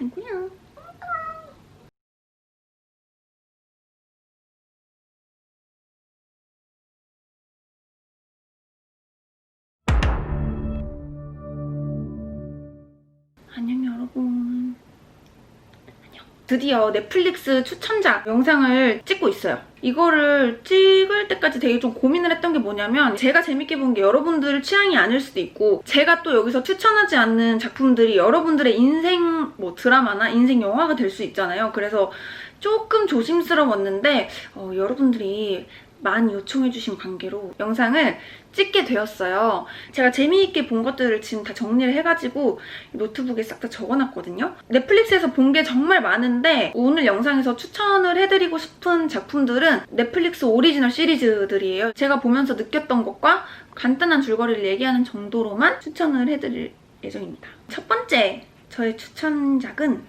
아이고 드디어 넷플릭스 추천작 영상을 찍고 있어요. 이거를 찍을 때까지 되게 좀 고민을 했던 게 뭐냐면 제가 재밌게 본 게 여러분들 취향이 아닐 수도 있고 제가 또 여기서 추천하지 않는 작품들이 여러분들의 인생 뭐 드라마나 인생 영화가 될 수 있잖아요. 그래서 조금 조심스러웠는데 어, 여러분들이 많이 요청해주신 관계로 영상을 찍게 되었어요. 제가 재미있게 본 것들을 지금 다 정리를 해가지고 노트북에 싹 다 적어놨거든요. 넷플릭스에서 본 게 정말 많은데 오늘 영상에서 추천을 해드리고 싶은 작품들은 넷플릭스 오리지널 시리즈들이에요. 제가 보면서 느꼈던 것과 간단한 줄거리를 얘기하는 정도로만 추천을 해드릴 예정입니다. 첫 번째 저의 추천작은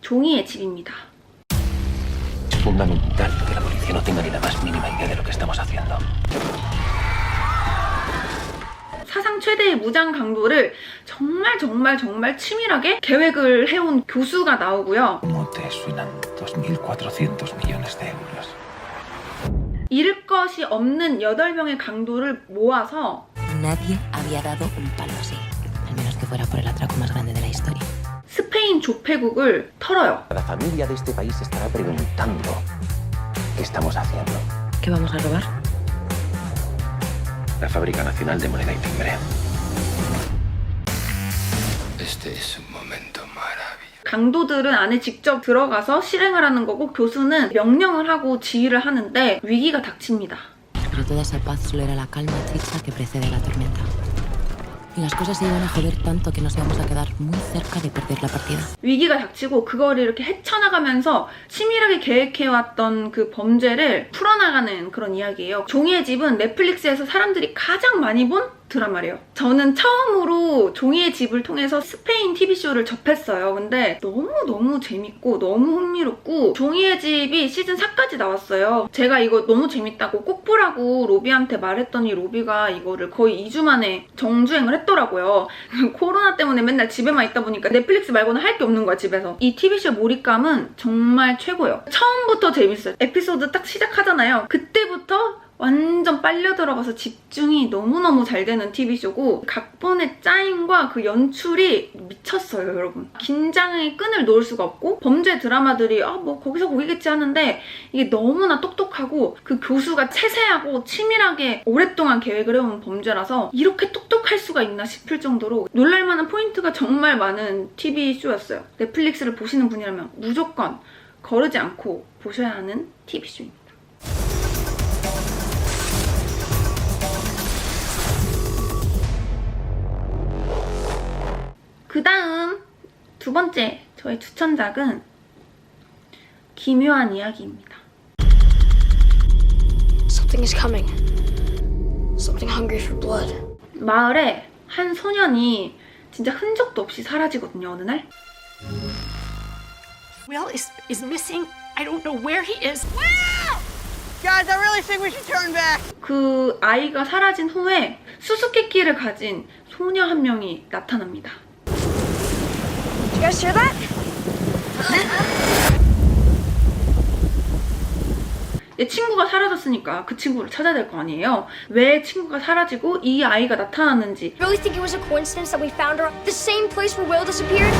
종이의 집입니다. Que no tenga ni la más mínima idea de lo que estamos haciendo. 사상 최대의 무장 강도를 정말 정말 정말 치밀하게 계획을 해온 교수가 나오고요. ¿Cómo te suenan 2.400 millones de euros? 잃을 것이 없는 8명의 강도를 모아서 Nadie había dado un palo así. Al menos que fuera por el atraco más grande de la historia. 스페인 조폐국을 털어요. La familia de este país estará preguntando qué estamos haciendo. ¿Qué vamos a robar? La Fábrica Nacional de Moneda y Timbre. Este es un momento maravilloso. 강도들은 안에 직접 들어가서 실행을 하는 거고 교수는 명령을 하고 지휘를 하는데 위기가 닥칩니다. Pero toda esa paz solo era la calma chicha que precede la tormenta. Las cosas se iban a joder tanto que nos íbamos a quedar muy cerca de perder la partida. 위기가 닥치고 그거를 이렇게 헤쳐나가면서 치밀하게 계획해왔던 그 범죄를 풀어나가는 그런 이야기예요. 종이의 집은 넷플릭스에서 사람들이 가장 많이 본 드라마래요. 저는 처음으로 종이의 집을 통해서 스페인 TV쇼를 접했어요. 근데 너무너무 재밌고 너무 흥미롭고 종이의 집이 시즌 4까지 나왔어요. 제가 이거 너무 재밌다고 꼭 보라고 로비한테 말했더니 로비가 이거를 거의 2주 만에 정주행을 했더라고요. 코로나 때문에 맨날 집에만 있다 보니까 넷플릭스 말고는 할 게 없는 거야 집에서 이 TV쇼 몰입감은 정말 최고예요 처음부터 재밌어요 에피소드 딱 시작하잖아요 그때부터 완전 빨려 들어가서 집중이 너무너무 잘 되는 TV쇼고 각본의 짜임과 그 연출이 미쳤어요 여러분 긴장의 끈을 놓을 수가 없고 범죄 드라마들이 아 뭐 거기서 거기겠지 하는데 이게 너무나 똑똑하고 그 교수가 세세하고 치밀하게 오랫동안 계획을 해온 범죄라서 이렇게 똑똑할 수가 있나 싶을 정도로 놀랄만한 포인트가 정말 많은 TV쇼였어요. 넷플릭스를 보시는 분이라면 무조건 거르지 않고 보셔야 하는 TV쇼입니다. 그 다음 두 번째 저의 추천작은 기묘한 이야기입니다. Something is coming. Something hungry for blood. 마을에 한 소년이 진짜 흔적도 없이 사라지거든요, 어느 날. Will is is missing. I don't know where he is. Guys, I really think we should turn back. 그 아이가 사라진 후에 수수께끼를 가진 소녀 한 명이 나타납니다. You guys hear that? 내 친구가 사라졌으니까 그 친구를 찾아야 될 거 아니에요. 왜 친구가 사라지고 이 아이가 나타났는지 Really think it was a coincidence that we found her at the same place where Will disappeared?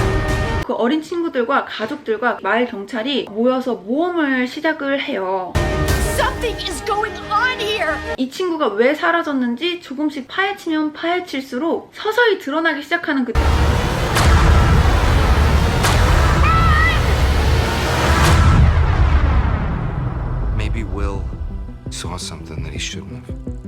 그 어린 친구들과 가족들과 마을 경찰이 모여서 모험을 시작을 해요. Something is going on here. 이 친구가 왜 사라졌는지 조금씩 파헤치면 파헤칠수록 서서히 드러나기 시작하는 그 saw something that he shouldn't have.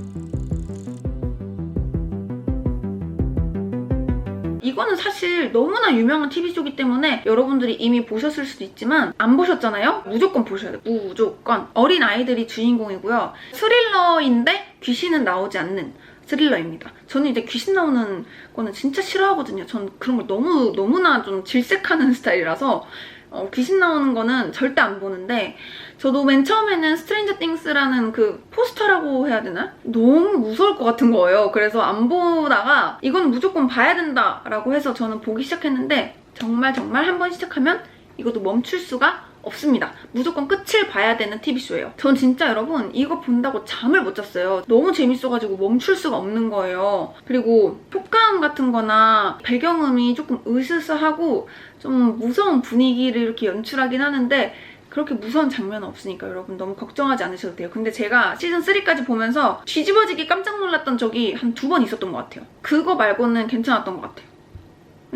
이거는 사실 너무나 유명한 TV쇼기 때문에 여러분들이 이미 보셨을 수도 있지만 안 보셨잖아요? 무조건 보셔야 돼요. 무조건. 어린 아이들이 주인공이고요. 스릴러인데 귀신은 나오지 않는 스릴러입니다. 저는 이제 귀신 나오는 거는 진짜 싫어하거든요. 전 그런 걸 너무, 너무나 좀 질색하는 스타일이라서 어, 귀신 나오는 거는 절대 안 보는데 저도 맨 처음에는 스트레인저 띵스라는 그 포스터라고 해야 되나? 너무 무서울 것 같은 거예요. 그래서 안 보다가 이건 무조건 봐야 된다라고 해서 저는 보기 시작했는데 정말 정말 한 번 시작하면 이것도 멈출 수가 없습니다. 무조건 끝을 봐야 되는 TV쇼예요. 전 진짜 여러분 이거 본다고 잠을 못 잤어요. 너무 재밌어가지고 멈출 수가 없는 거예요. 그리고 효과음 같은 거나 배경음이 조금 으스스하고 좀 무서운 분위기를 이렇게 연출하긴 하는데 그렇게 무서운 장면은 없으니까 여러분 너무 걱정하지 않으셔도 돼요. 근데 제가 시즌 3까지 보면서 뒤집어지게 깜짝 놀랐던 적이 한 두 번 있었던 것 같아요. 그거 말고는 괜찮았던 것 같아요.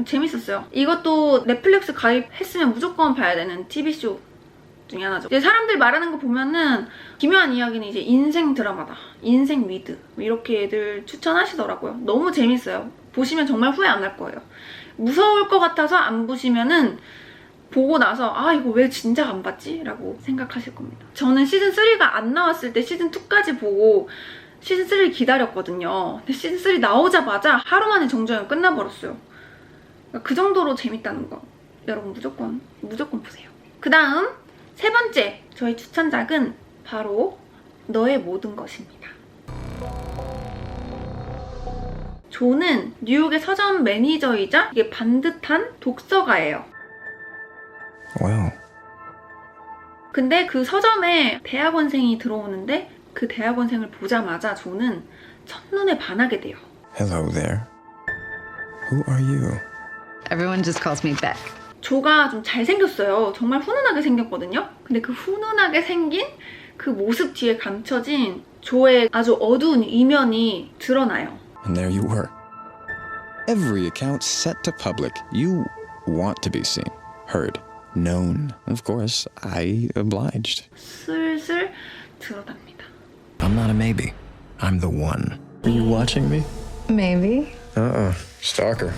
재밌었어요. 이것도 넷플릭스 가입했으면 무조건 봐야 되는 TV쇼 중에 하나죠. 이제 사람들 말하는 거 보면은 기묘한 이야기는 이제 인생 드라마다. 인생 미드. 이렇게들 추천하시더라고요. 너무 재밌어요. 보시면 정말 후회 안 할 거예요. 무서울 것 같아서 안 보시면은 보고 나서 아 이거 왜 진작 안 봤지? 라고 생각하실 겁니다. 저는 시즌 3가 안 나왔을 때 시즌 2까지 보고 시즌 3를 기다렸거든요. 근데 시즌 3 나오자마자 하루 만에 정주행 끝나버렸어요. 그러니까 그 정도로 재밌다는 거 여러분 무조건 무조건 보세요. 그 다음 세 번째 저희 추천작은 바로 너의 모든 것입니다. 조는 뉴욕의 서점 매니저이자 이게 반듯한 독서가예요. Wow. 근데 그 서점에 대학원생이 들어오는데 그 대학원생을 보자마자 조는 첫눈에 반하게 돼요. Hello there. Who are you? Everyone just calls me Beck. 조가 좀 잘생겼어요. 정말 훈훈하게 생겼거든요. 근데 그 훈훈하게 생긴 그 모습 뒤에 감춰진 조의 아주 어두운 이면이 드러나요. And there you were. Every account set to public. You want to be seen, heard, known. Of course, I obliged. 슬슬 드러납니다. I'm not a maybe. I'm the one. Are you watching me? Maybe. Uh uh Stalker.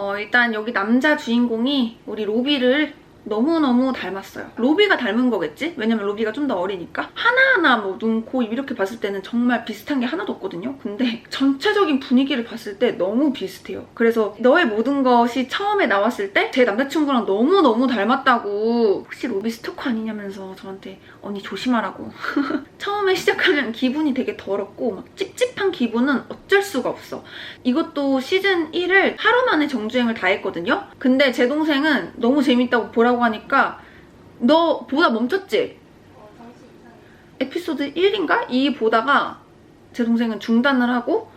어, 일단 여기 남자 주인공이 우리 로비를 너무너무 닮았어요. 로비가 닮은 거겠지? 왜냐면 로비가 좀 더 어리니까. 하나하나 뭐 눈, 코, 입 이렇게 봤을 때는 정말 비슷한 게 하나도 없거든요. 근데 전체적인 분위기를 봤을 때 너무 비슷해요. 그래서 너의 모든 것이 처음에 나왔을 때 제 남자친구랑 너무너무 닮았다고 혹시 로비 스토커 아니냐면서 저한테 언니 조심하라고. 처음에 시작하면 기분이 되게 더럽고 막 찝찝한 기분은 어쩔 수가 없어. 이것도 시즌 1을 하루 만에 정주행을 다 했거든요. 근데 제 동생은 너무 재밌다고 보라고 하니까 너 보다 멈췄지? 에피소드 1인가? 2 보다가 제 동생은 중단을 하고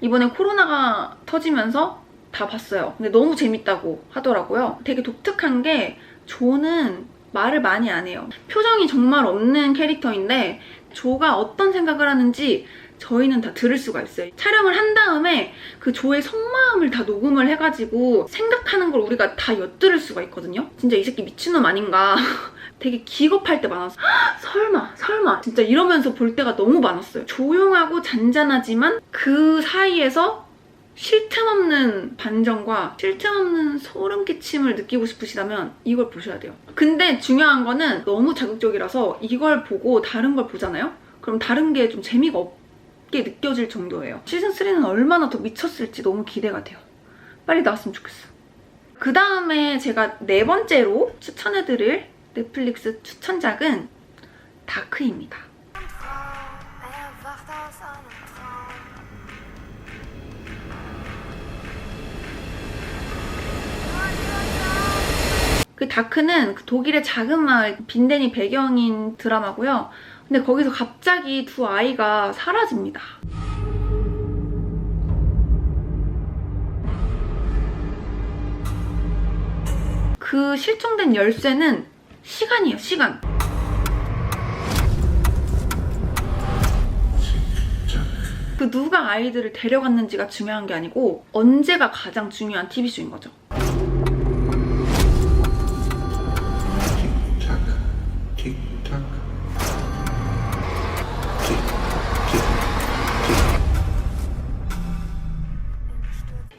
이번에 코로나가 터지면서 다 봤어요. 근데 너무 재밌다고 하더라고요. 되게 독특한 게 조는 말을 많이 안 해요. 표정이 정말 없는 캐릭터인데 조가 어떤 생각을 하는지 저희는 다 들을 수가 있어요. 촬영을 한 다음에 그 조의 속마음을 다 녹음을 해가지고 생각하는 걸 우리가 다 엿들을 수가 있거든요. 진짜 이 새끼 미친놈 아닌가. 되게 기겁할 때 많았어. 헉, 설마, 설마. 진짜 이러면서 볼 때가 너무 많았어요. 조용하고 잔잔하지만 그 사이에서 쉴 틈 없는 반전과 쉴 틈 없는 소름 끼침을 느끼고 싶으시다면 이걸 보셔야 돼요. 근데 중요한 거는 너무 자극적이라서 이걸 보고 다른 걸 보잖아요? 그럼 다른 게 좀 재미가 없게 느껴질 정도예요. 시즌3는 얼마나 더 미쳤을지 너무 기대가 돼요. 빨리 나왔으면 좋겠어. 그 다음에 제가 네 번째로 추천해드릴 넷플릭스 추천작은 다크입니다. 그 다크는 그 독일의 작은 마을 빈덴이 배경인 드라마고요. 근데 거기서 갑자기 두 아이가 사라집니다. 그 실종된 열쇠는 시간이에요, 시간. 그 누가 아이들을 데려갔는지가 중요한 게 아니고 언제가 가장 중요한 TV쇼인 거죠.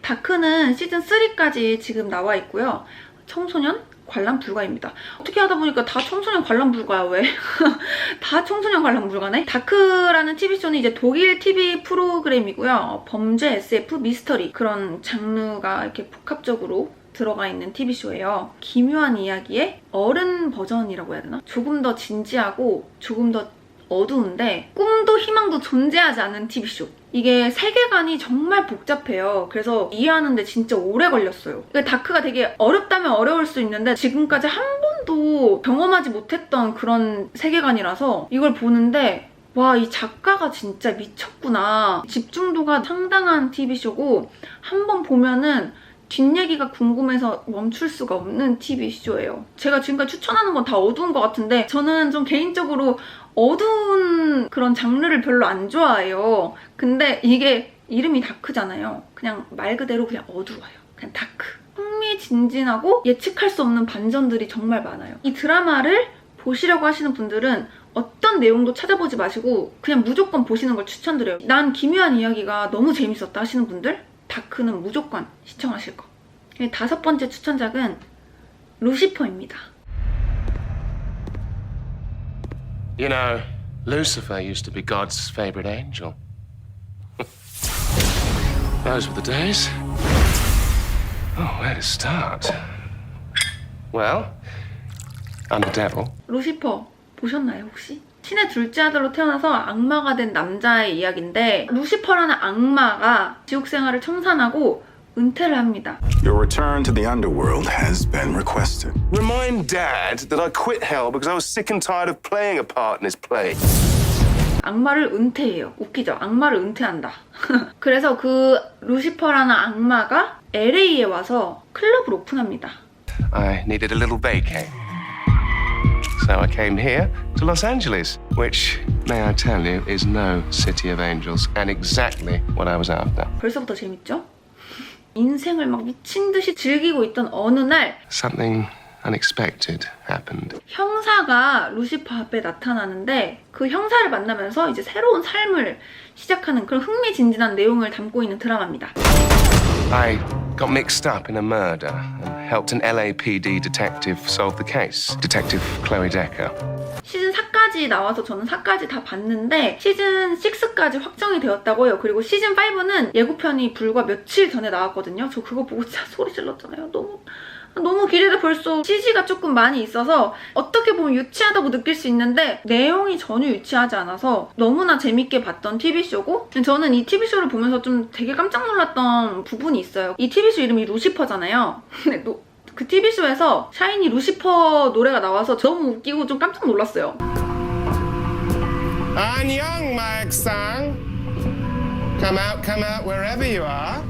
다크는 시즌 3까지 지금 나와 있고요. 청소년 관람 불가입니다. 어떻게 하다 보니까 다 청소년 관람 불가야 왜? 다 청소년 관람 불가네? 다크라는 TV쇼는 이제 독일 TV 프로그램이고요. 범죄, SF, 미스터리 그런 장르가 이렇게 복합적으로 들어가 있는 TV쇼예요. 기묘한 이야기의 어른 버전이라고 해야 되나? 조금 더 진지하고 조금 더 어두운데 꿈도 희망도 존재하지 않는 TV쇼. 이게 세계관이 정말 복잡해요. 그래서 이해하는데 진짜 오래 걸렸어요. 이게 다크가 되게 어렵다면 어려울 수 있는데 지금까지 한 번도 경험하지 못했던 그런 세계관이라서 이걸 보는데 와, 이 작가가 진짜 미쳤구나. 집중도가 상당한 TV쇼고 한 번 보면은 뒷얘기가 궁금해서 멈출 수가 없는 TV쇼예요. 제가 지금까지 추천하는 건 다 어두운 것 같은데 저는 좀 개인적으로 어두운 그런 장르를 별로 안 좋아해요. 근데 이게 이름이 다크잖아요. 그냥 말 그대로 그냥 어두워요. 그냥 다크. 흥미진진하고 예측할 수 없는 반전들이 정말 많아요. 이 드라마를 보시려고 하시는 분들은 어떤 내용도 찾아보지 마시고 그냥 무조건 보시는 걸 추천드려요. 난 기묘한 이야기가 너무 재밌었다 하시는 분들 다크는 무조건 시청하실 거. 네, 다섯 번째 추천작은 루시퍼입니다. You know, Lucifer used to be God's favorite angel. Those were the days. Oh, where to start? Well, I'm the devil. 루시퍼 보셨나요 혹시? 신의 둘째 아들로 태어나서 악마가 된 남자의 이야기인데 루시퍼라는 악마가 지옥 생활을 청산하고 은퇴를 합니다. Your return to the underworld has been requested. Remind Dad that I quit hell because I was sick and tired of playing a part in his play. 악마를 은퇴해요. 웃기죠? 악마를 은퇴한다. 그래서 그 루시퍼라는 악마가 LA에 와서 클럽을 오픈합니다. I needed a little vacay. So I came here to Los Angeles, which, may I tell you, is no city of angels and exactly what I was after. 벌써부터 재밌죠? 인생을 막 미친 듯이 즐기고 있던 어느 날 Something unexpected happened. 형사가 루시퍼 앞에 나타나는데 그 형사를 만나면서 이제 새로운 삶을 시작하는 그런 흥미진진한 내용을 담고 있는 드라마입니다. I got mixed up in a murder helped an LAPD detective solve the case. Detective Chloe Decker. 시즌 4까지 나와서 저는 4까지 다 봤는데 시즌 6까지 확정이 되었다고 해요. 그리고 시즌 5는 예고편이 불과 며칠 전에 나왔거든요. 저 그거 보고 진짜 소리 질렀잖아요. 너무 너무 기대돼 벌써 CG가 조금 많이 있어서 어떻게 보면 유치하다고 느낄 수 있는데 내용이 전혀 유치하지 않아서 너무나 재밌게 봤던 TV쇼고 저는 이 TV쇼를 보면서 좀 되게 깜짝 놀랐던 부분이 있어요. 이 TV쇼 이름이 루시퍼잖아요. 그 TV쇼에서 샤이니 루시퍼 노래가 나와서 너무 웃기고 좀 깜짝 놀랐어요. 안녕, Sang. Come out, come out, wherever you are.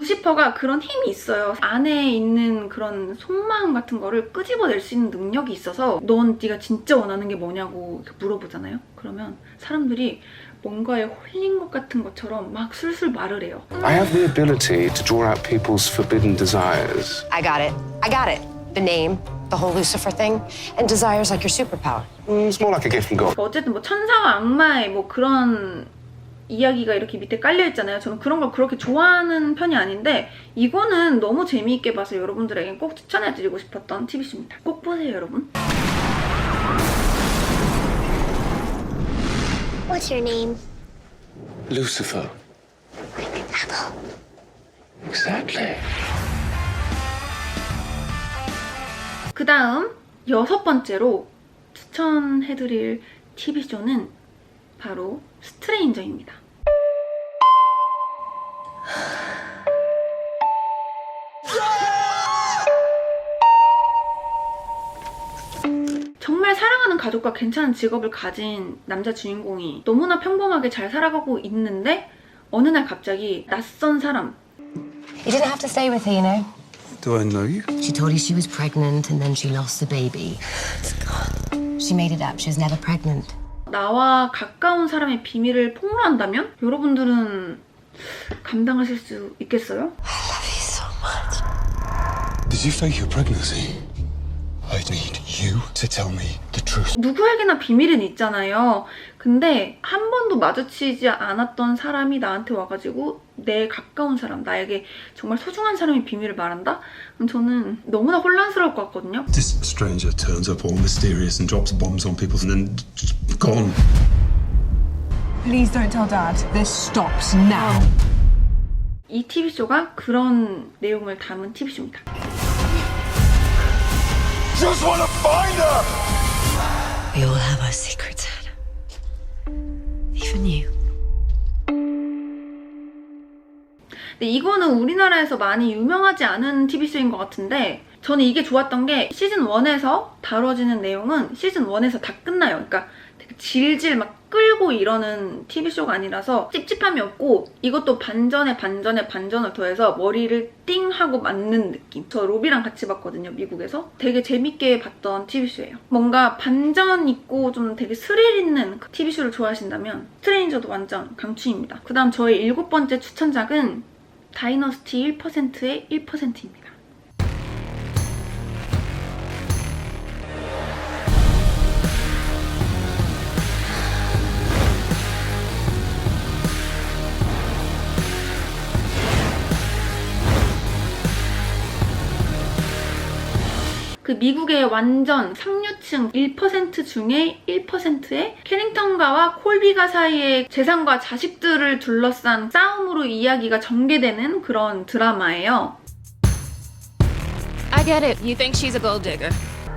루시퍼가 그런 힘이 있어요. 안에 있는 그런 속마음 같은 거를 끄집어낼 수 있는 능력이 있어서 넌 네가 진짜 원하는 게 뭐냐고 물어보잖아요. 그러면 사람들이 뭔가에 홀린 것 같은 것처럼 막 술술 말을 해요. I have the ability to draw out people's forbidden desires. I got it. I got it. The name, the whole Lucifer thing, and desires like your superpower. Mm, It's more like a gift from God. 어쨌든 뭐 천사와 악마의 뭐 그런 이야기가 이렇게 밑에 깔려 있잖아요. 저는 그런 걸 그렇게 좋아하는 편이 아닌데 이거는 너무 재미있게 봐서 여러분들에게 꼭 추천해드리고 싶었던 TV쇼입니다. 꼭 보세요, 여러분. What's your name? Lucifer. Exactly. 그 다음 여섯 번째로 추천해드릴 TV쇼는 바로 스트레인저입니다. 정말 사랑하는 가족과 괜찮은 직업을 가진 남자 주인공이 너무나 평범하게 잘 살아가고 있는데 어느 날 갑자기 낯선 사람 You didn't have to stay with her, you know. Do I know you? She told you she was pregnant and then she lost the baby. She made it up. She was never pregnant. 나와 가까운 사람의 비밀을 폭로한다면 여러분들은 감당하실 수 있겠어요? Did you fake your pregnancy? I need you to tell me. 누구에게나 비밀은 있잖아요. 근데 한 번도 마주치지 않았던 사람이 나한테 와가지고 내 가까운 사람, 나에게 정말 소중한 사람의 비밀을 말한다? 그럼 저는 너무나 혼란스러울 것 같거든요. This stranger turns up all mysterious and drops bombs on people and then gone. Please don't tell Dad. This stops now. 이 TV쇼가 그런 내용을 담은 TV쇼입니다. Just wanna find her! We all have our secrets, Even you. 근데 이거는 우리나라에서 많이 유명하지 않은 TV쇼인 것 같은데 저는 이게 좋았던 게 시즌 1에서 다뤄지는 내용은 시즌 1에서 다 끝나요. 그러니까 질질 막 끌고 이러는 TV쇼가 아니라서 찝찝함이 없고 이것도 반전에 반전에 반전을 더해서 머리를 띵 하고 맞는 느낌. 저 로비랑 같이 봤거든요, 미국에서. 되게 재밌게 봤던 TV쇼예요. 뭔가 반전 있고 좀 되게 스릴 있는 그 TV쇼를 좋아하신다면 스트레인저도 완전 강추입니다. 그 다음 저의 일곱 번째 추천작은 다이너스티 1%의 1%입니다. 그 미국의 완전 상류층 1% 중에 1%의 캐링턴가와 콜비가 사이의 재산과 자식들을 둘러싼 싸움으로 이야기가 전개되는 그런 드라마예요. I get it. You think she's a gold digger.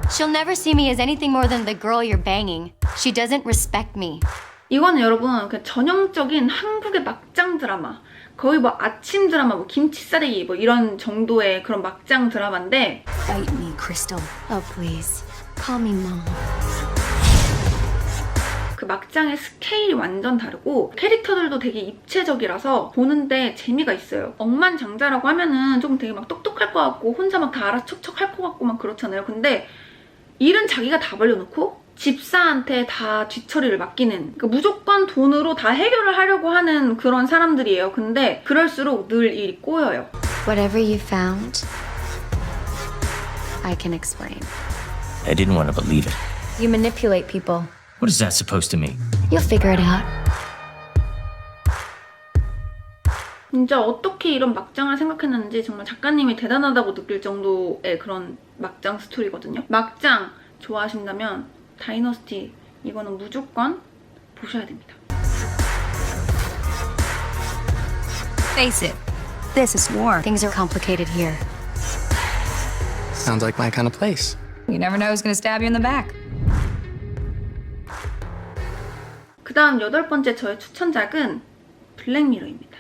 She'll never see me as anything more than the girl you're banging. She doesn't respect me. 이거는 여러분 그 전형적인 한국의 막장 드라마. 거의 뭐 아침 드라마, 뭐 김치 싸대기 뭐 이런 정도의 그런 막장 드라마인데 Fight me, Crystal. Oh, please. Call me mom. 그 막장의 스케일이 완전 다르고 캐릭터들도 되게 입체적이라서 보는데 재미가 있어요. 억만장자라고 하면은 조금 되게 막 똑똑할 것 같고 혼자 막 다 알아 척척 할 것 같고 막 그렇잖아요. 근데 일은 자기가 다 벌려놓고 집사한테 다 뒤처리를 맡기는 그러니까 무조건 돈으로 다 해결을 하려고 하는 그런 사람들이에요. 근데 그럴수록 늘 일이 꼬여요. Whatever you found, I can explain. I didn't want to believe it. You manipulate people. What is that supposed to mean? You'll figure it out. 진짜 어떻게 이런 막장을 생각했는지 정말 작가님이 대단하다고 느낄 정도의 그런 막장 스토리거든요. 막장 좋아하신다면 다이너스티 이거는 무조건 보셔야 됩니다. Face it. This is war. Things are complicated here. Sounds like my kind of place. You never know who's gonna stab you in the back. 그 다음 여덟 번째 저의 추천작은 블랙미러입니다.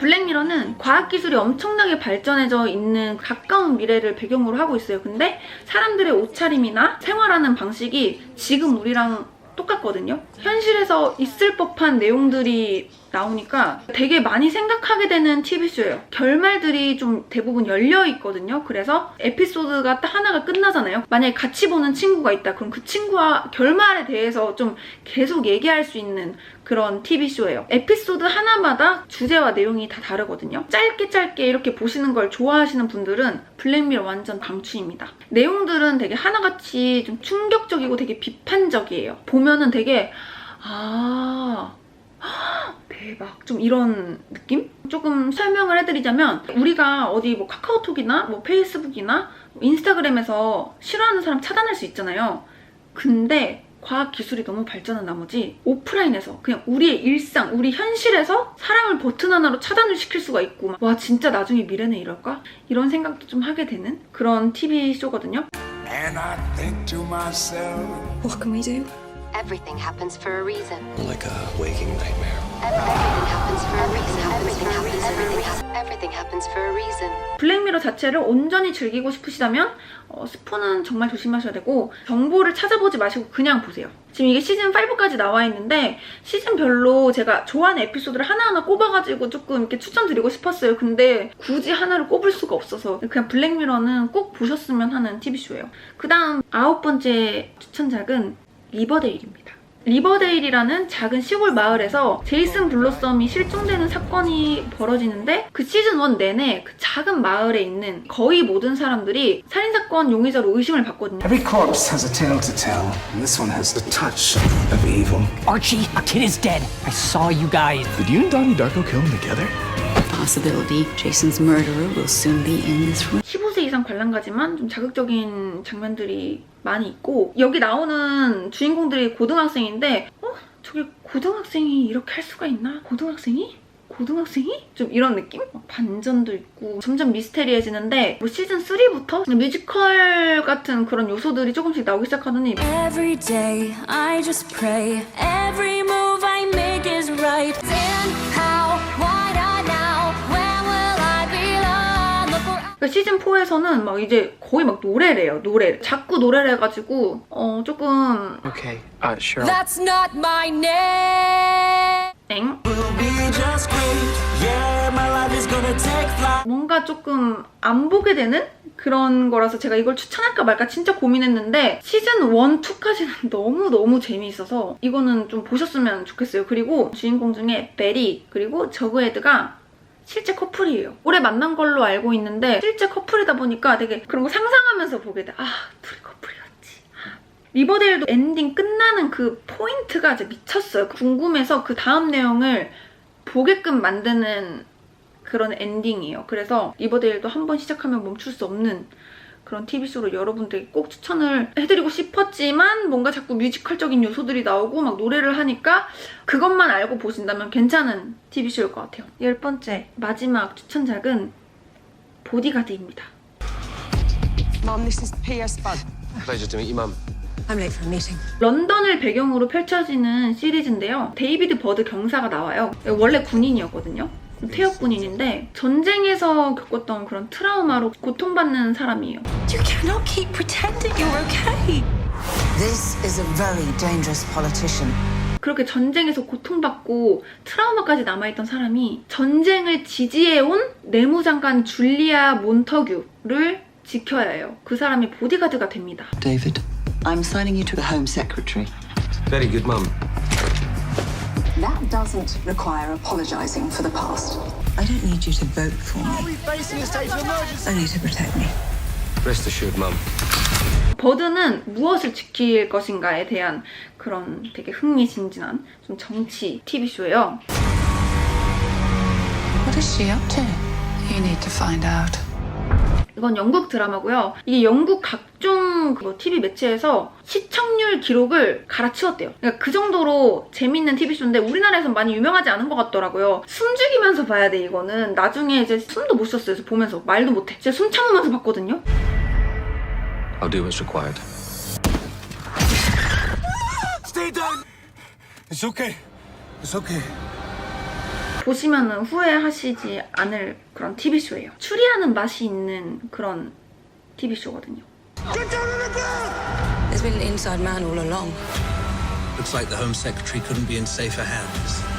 블랙미러는 과학기술이 엄청나게 발전해져 있는 가까운 미래를 배경으로 하고 있어요. 근데 사람들의 옷차림이나 생활하는 방식이 지금 우리랑 똑같거든요. 현실에서 있을 법한 내용들이 나오니까 되게 많이 생각하게 되는 TV쇼예요. 결말들이 좀 대부분 열려 있거든요. 그래서 에피소드가 딱 하나가 끝나잖아요. 만약에 같이 보는 친구가 있다. 그럼 그 친구와 결말에 대해서 좀 계속 얘기할 수 있는 그런 TV쇼예요. 에피소드 하나마다 주제와 내용이 다 다르거든요. 짧게 짧게 이렇게 보시는 걸 좋아하시는 분들은 블랙미러 완전 강추입니다. 내용들은 되게 하나같이 좀 충격적이고 되게 비판적이에요. 보면은 되게 아 대박 좀 이런 느낌? 조금 설명을 해드리자면 우리가 어디 뭐 카카오톡이나 뭐 페이스북이나 인스타그램에서 싫어하는 사람 차단할 수 있잖아요. 근데 과학 기술이 너무 발전한 나머지 오프라인에서 그냥 우리의 일상, 우리 현실에서 사람을 버튼 하나로 차단을 시킬 수가 있고 막, 와 진짜 나중에 미래는 이럴까? 이런 생각도 좀 하게 되는 그런 TV 쇼거든요. And I think to myself, What can we do? Everything happens for a reason. like a waking nightmare. Everything happens for a reason. Everything happens. Everything happens. Everything happens for a reason. 블랙미러 자체를 온전히 즐기고 싶으시다면 어, 스포는 정말 조심하셔야 되고 정보를 찾아보지 마시고 그냥 보세요. 지금 이게 시즌 5까지 나와 있는데 시즌별로 제가 좋아하는 에피소드를 하나하나 꼽아가지고 조금 이렇게 추천드리고 싶었어요. 근데 굳이 하나를 꼽을 수가 없어서 그냥 블랙미러는 꼭 보셨으면 하는 TV쇼예요. 그 다음 아홉 번째 추천작은 리버데일입니다. 리버데일이라는 작은 시골 마을에서 제이슨 블로썸이 실종되는 사건이 벌어지는데 그 시즌 1 내내 그 작은 마을에 있는 거의 모든 사람들이 살인 사건 용의자로 의심을 받거든요. Every corpse has a tale to tell, and this one has the touch of evil. Archie, a kid is dead. I saw you guys. Did you and Donnie Darko kill him together? Possibility Jason's murderer will soon be in this room. 15세 이상 관람가지만 좀 자극적인 장면들이 많이 있고 여기 나오는 주인공들이 고등학생인데 어? 저게 고등학생이 이렇게 할 수가 있나? 고등학생이? 고등학생이? 좀 이런 느낌? 막 반전도 있고 점점 미스테리해지는데 뭐 시즌 3부터 뮤지컬 같은 그런 요소들이 조금씩 나오기 시작하더니 Every day I just pray every move I make is right. 그러니까 시즌 4에서는 막 이제 거의 막 노래래요 노래 자꾸 노래를 해가지고 어 조금 Okay, uh, Cheryl. That's not my name. 엥? 뭔가 조금 안 보게 되는 그런 거라서 제가 이걸 추천할까 말까 진짜 고민했는데 시즌 1, 2까지는 너무너무 재미있어서 이거는 좀 보셨으면 좋겠어요. 그리고 주인공 중에 베리 그리고 저그헤드가 실제 커플이에요. 올해 만난 걸로 알고 있는데 실제 커플이다 보니까 되게 그런 거 상상하면서 보게 돼. 아, 둘이 커플이었지. 아. 리버데일도 엔딩 끝나는 그 포인트가 진짜 미쳤어요. 궁금해서 그 다음 내용을 보게끔 만드는 그런 엔딩이에요. 그래서 리버데일도 한 번 시작하면 멈출 수 없는 그런 TV쇼로 여러분들께 꼭 추천을 해드리고 싶었지만 뭔가 자꾸 뮤지컬적인 요소들이 나오고 막 노래를 하니까 그것만 알고 보신다면 괜찮은 TV쇼일 것 같아요. 열 번째 마지막 추천작은 보디가드입니다. Mom, this is P.S. Bud. Pleasure to meet you, Mum. I'm late for a meeting. 런던을 배경으로 펼쳐지는 시리즈인데요. 데이비드 버드 경사가 나와요. 원래 군인이었거든요. 퇴역 군인인데 전쟁에서 겪었던 그런 트라우마로 고통받는 사람이에요. You cannot keep pretending you're okay. This is a very dangerous politician. 그렇게 전쟁에서 고통받고 트라우마까지 남아있던 사람이 전쟁을 지지해온 내무장관 줄리아 몬터규를 지켜야 해요. 그 사람이 보디가드가 됩니다. David, I'm signing you to the Home Secretary. Very good, Mum. That doesn't require apologizing for the past. I don't need you to vote for me. Only to protect me. Rest assured, Mum. 버드는 무엇을 지킬 것인가에 대한 그런 되게 흥미진진한 좀 정치 TV쇼예요. What is she up to? You need to find out. 이건 영국 드라마고요. 이게 영국 각종 그 TV 매체에서 시청률 기록을 갈아치웠대요. 그러니까 그 정도로 재밌는 TV쇼인데 우리나라에선 많이 유명하지 않은 것 같더라고요. 숨죽이면서 봐야 돼 이거는. 나중에 이제 숨도 못 쉬었어요. 그래서 보면서 말도 못해. 제가 숨 참으면서 봤거든요. I'll do what's required. Stay down! It's okay. It's okay. 보시면 후회하시지 않을 그런 TV쇼예요. 추리하는 맛이 있는 그런 TV쇼거든요. There's been an inside man all along. Looks like the Home Secretary couldn't be in safer hands.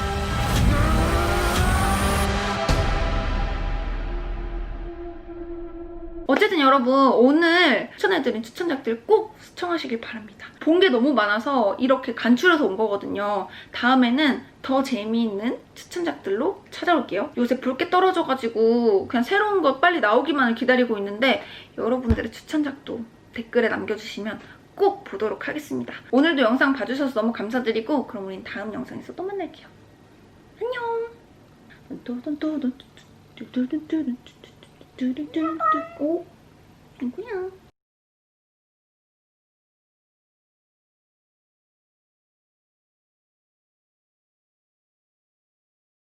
어쨌든 여러분 오늘 추천해드린 추천작들 꼭 시청하시길 바랍니다. 본 게 너무 많아서 이렇게 간추려서 온 거거든요. 다음에는 더 재미있는 추천작들로 찾아올게요. 요새 붉게 떨어져가지고 그냥 새로운 거 빨리 나오기만을 기다리고 있는데 여러분들의 추천작도 댓글에 남겨주시면 꼭 보도록 하겠습니다. 오늘도 영상 봐주셔서 너무 감사드리고 그럼 우린 다음 영상에서 또 만날게요. 안녕! 뚜루뚜루뚜. 오 어? 누구야